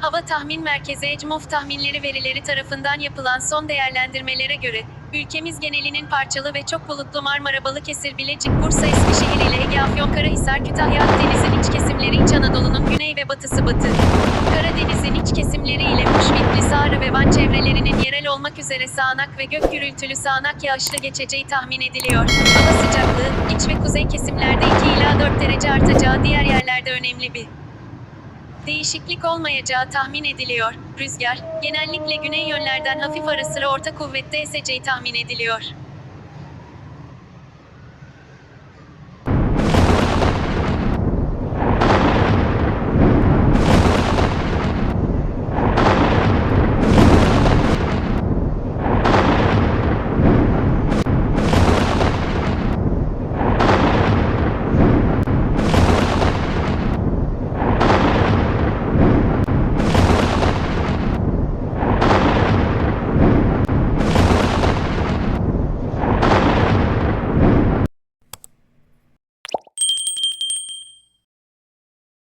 Hava Tahmin Merkezi ECMOF tahminleri verileri tarafından yapılan son değerlendirmelere göre, ülkemiz genelinin parçalı ve çok bulutlu Marmara, Balıkesir, Bilecik, Bursa, Eskişehir ile Ege, Afyonkarahisar, Kütahya, Akdeniz'in iç kesimleri, İç Anadolu'nun güney ve batısı batı. Karadeniz'in iç kesimleri ile Muş, Bitlis, Ağrı ve Van çevrelerinin yerel olmak üzere sağanak ve gök gürültülü sağanak yağışlı geçeceği tahmin ediliyor. Hava sıcaklığı, iç ve kuzey kesimlerde 2 ila 4 derece artacağı diğer yerlerde önemli bir değişiklik olmayacağı tahmin ediliyor. Rüzgar, genellikle güney yönlerden hafif ara sıra orta kuvvette eseceği tahmin ediliyor.